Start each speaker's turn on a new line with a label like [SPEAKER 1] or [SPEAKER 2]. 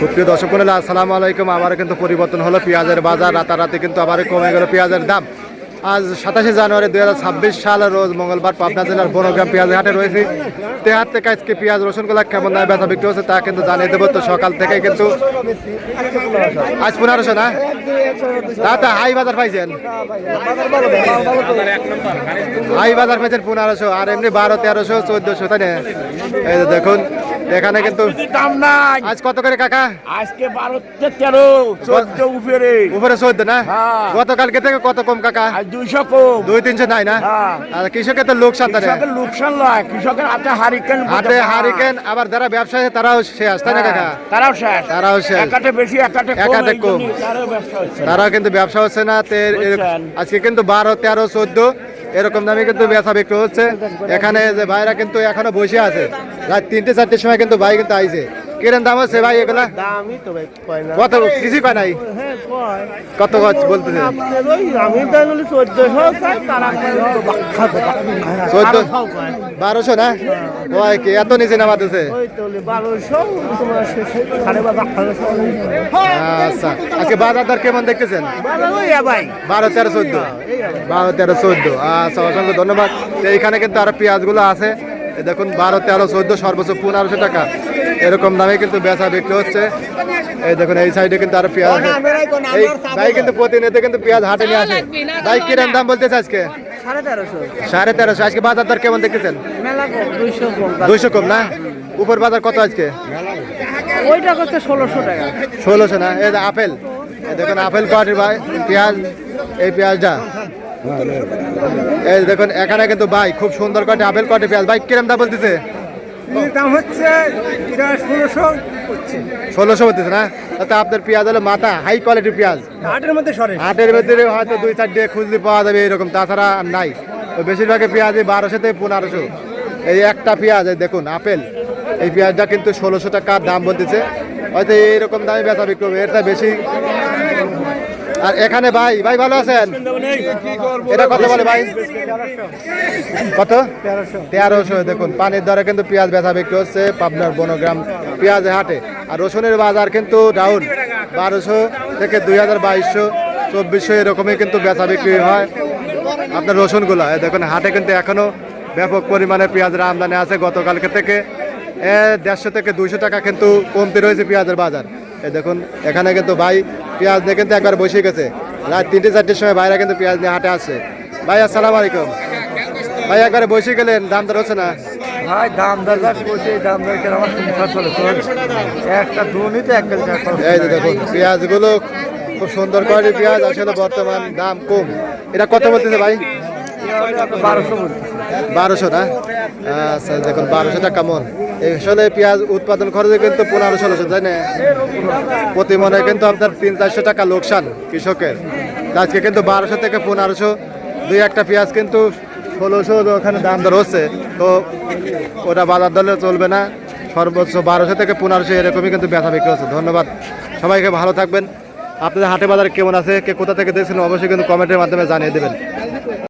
[SPEAKER 1] সুপ্রিয় দর্শক মন্ডলী, আসসালামু আলাইকুম। আবার কিন্তু পরিবর্তন হলো। পেঁয়াজের বাজার রাতারাতি কিন্তু আবার কমে গেল পেঁয়াজের দাম। আজ সাতাশে জানুয়ারি দুই হাজার ছাব্বিশ সাল, রোজ মঙ্গলবার পাবনা জেলার বনগ্রাম পেঁয়াজের হাটে রয়েছে। তেহার থেকে আজকে পেঁয়াজ, রসুনগুলা কেমন দামে বেচা বিক্রি হচ্ছে তা কিন্তু জানিয়ে দেবো। তো সকাল থেকে কিন্তু আজ পনেরোশো না? তা তা হাই বাজার পাইছেন? হাই বাজার পাইছেন পনেরোশো, আর এমনি বারো তেরোশো, চোদ্দশো, তাই না? এই দেখুন এখানে কিন্তু
[SPEAKER 2] দাম নাই
[SPEAKER 1] আজ কত করে কাকা?
[SPEAKER 2] আজকে বারো তেরো চোদ্দ উপরে।
[SPEAKER 1] উপরে চোদ্দ না?
[SPEAKER 2] হ্যাঁ।
[SPEAKER 1] গতকালকে থেকে কত কম কাকা?
[SPEAKER 2] দুইশো কম।
[SPEAKER 1] দুই তিনশো নাই না?
[SPEAKER 2] হ্যাঁ।
[SPEAKER 1] আর কৃষকের তো লোকসান
[SPEAKER 2] কৃষকের লোকসান নয়। কৃষকের হাতে হারিকেন
[SPEAKER 1] হাতে হারিকেন আবার যারা ব্যবসায়ী তারাও শেষ তাই না কাকা?
[SPEAKER 2] তারাও শেষ।
[SPEAKER 1] তারাও শেষ।
[SPEAKER 2] একাটে বেশি একাটে কম
[SPEAKER 1] একাটে কম।
[SPEAKER 2] তারাও
[SPEAKER 1] কিন্তু ব্যবসা হচ্ছে না আজকে কিন্তু বারো তেরো চোদ্দ এরকম দামে কিন্তু বেচা বিক্রি হচ্ছে। এখানে যে ভাইরা কিন্তু এখনও বসে আছে। রাত তিনটে, চারটের সময় কিন্তু ভাই কিন্তু আইছে। কিরম দাম হচ্ছে ভাই এগুলা
[SPEAKER 3] দামই তো ভাই কয় না।
[SPEAKER 1] কত কিছু কয় নাই?
[SPEAKER 3] হ্যাঁ কয়।
[SPEAKER 1] কত কত বলতেছে?
[SPEAKER 3] আমি চাই তারা
[SPEAKER 1] না? ওই কি? এত নিচে নামাতেছে?
[SPEAKER 3] ওই তো তোমার বা আঠারোশো
[SPEAKER 1] আচ্ছা। আজকে বাজার দর কেমন দেখতেছেন?
[SPEAKER 3] ওই ভাই
[SPEAKER 1] বারো তেরো চোদ্দ। বারো তেরো চোদ্দ। আচ্ছা অসংখ্য ধন্যবাদ। এইখানে কিন্তু আরও পেঁয়াজগুলো আছে। দেখুন, বারো, তেরো, চোদ্দ, সর্বোচ্চ পনেরোশো টাকা। এরকম দামে কিন্তু বেচা বিক্রি হচ্ছে। এই দেখুন, এই সাইডে কিন্তু আরও পেঁয়াজ ভাই কিন্তু প্রতিনিয়ত কিন্তু পেঁয়াজ হাটে নিয়ে আসে। ভাই, কিরম দাম বলতেছে আজকে?
[SPEAKER 3] সাড়ে তেরোশো।
[SPEAKER 1] আজকে বাজার দর কেমন দেখতেছেন?
[SPEAKER 3] দুইশো কম
[SPEAKER 1] না? উপর বাজার কত আজকে?
[SPEAKER 3] ওইটা করতে ষোলোশো টাকা
[SPEAKER 1] ষোলোশো না? এই আপেল। দেখুন, আপেল কোয়ালিটির ভাই, পেঁয়াজ, এই পেঁয়াজটা। এই দেখুন এখানে কিন্তু ভাই খুব সুন্দর কোয়ালিটি আপেল কোয়ালিটি পেঁয়াজ। ভাই কিরম দাম বলতেছে?
[SPEAKER 3] দাম হচ্ছে ষোলোশো
[SPEAKER 1] ষোলোশো বলতেছে না? তাতে আপনার পেঁয়াজ হলো মাথা হাই কোয়ালিটির পেঁয়াজ।
[SPEAKER 3] হাটের মধ্যে সরে।
[SPEAKER 1] হাটের ভেতরে হয়তো দুই চারটে খুঁজলে পাওয়া যাবে এরকম তাছাড়া নাই। তো বেশিরভাগই পেঁয়াজ এই বারোশো থেকে পনেরোশো। এই একটা পেঁয়াজ দেখুন আপেল। এই পেঁয়াজটা কিন্তু ষোলোশো টাকার দাম বলতেছে। হয়তো এইরকম দামে বেচা বিক্রি হবে এটা বেশি। আর এখানে ভাই ভাই ভালো আছেন? এটা কত বলে ভাই? কত? তেরোশো, দেখুন, পানির দরে কিন্তু পেঁয়াজ বেচা বিক্রি হচ্ছে, পাবনার বনগ্রাম পেঁয়াজ হাটে। আর রসুনের বাজার কিন্তু ডাউন বারোশো থেকে দুই হাজার বাইশশো, চব্বিশশো এরকমই কিন্তু বেচা বিক্রি হয়। আপনার রসুনগুলো দেখুন, হাটে কিন্তু এখনও ব্যাপক পরিমাণে পেঁয়াজের আমদানি আছে গতকালকে থেকে। দেড়শো থেকে দুইশো টাকা কিন্তু কমতি রয়েছে পেঁয়াজের বাজার। দেখুন এখানে কিন্তু ভাই পেঁয়াজ নিয়ে কিন্তু একবার বসে গেছে। রাত তিনটে চারটের সময় বাইরে কিন্তু পেঁয়াজ নিয়ে হাটে আসছে। ভাই আসসালাম আলাইকুম। ভাই একবারে বসে গেলেন দাম দর হচ্ছে না?
[SPEAKER 3] ভাই দাম দর করছে দাম দর কেন? আমার সংসার চলে চলে। একটা দুর্নীতি এক
[SPEAKER 1] এই যে দেখুন পেঁয়াজগুলো খুব সুন্দর কোয়ালিটির পেঁয়াজ আসলে বর্তমান দাম কম। এটা কত বলতেছে ভাই?
[SPEAKER 3] বারোশো বলছে
[SPEAKER 1] বারোশো না? আচ্ছা দেখুন বারোশো টাকা মন আসলে পেঁয়াজ উৎপাদন খরচে কিন্তু পনেরো, ষোলোশো, তাই না? প্রতি মনে কিন্তু আপনার তিন, চারশো টাকা লোকসান কৃষকের। আজকে কিন্তু বারোশো থেকে পনেরোশো, দুই একটা পেঁয়াজ কিন্তু ষোলোশো ওখানে দাম দর হচ্ছে। তো ওটা বাজার দলে চলবে না। সর্বোচ্চ বারোশো থেকে পনেরোশো এরকমই কিন্তু ব্যথা বিক্রি হচ্ছে। ধন্যবাদ। সবাইকে ভালো থাকবেন। আপনাদের হাটে বাজার কেমন আছে, কে কোথা থেকে দেখছেন, অবশ্যই কিন্তু কমেন্টের মাধ্যমে জানিয়ে দেবেন।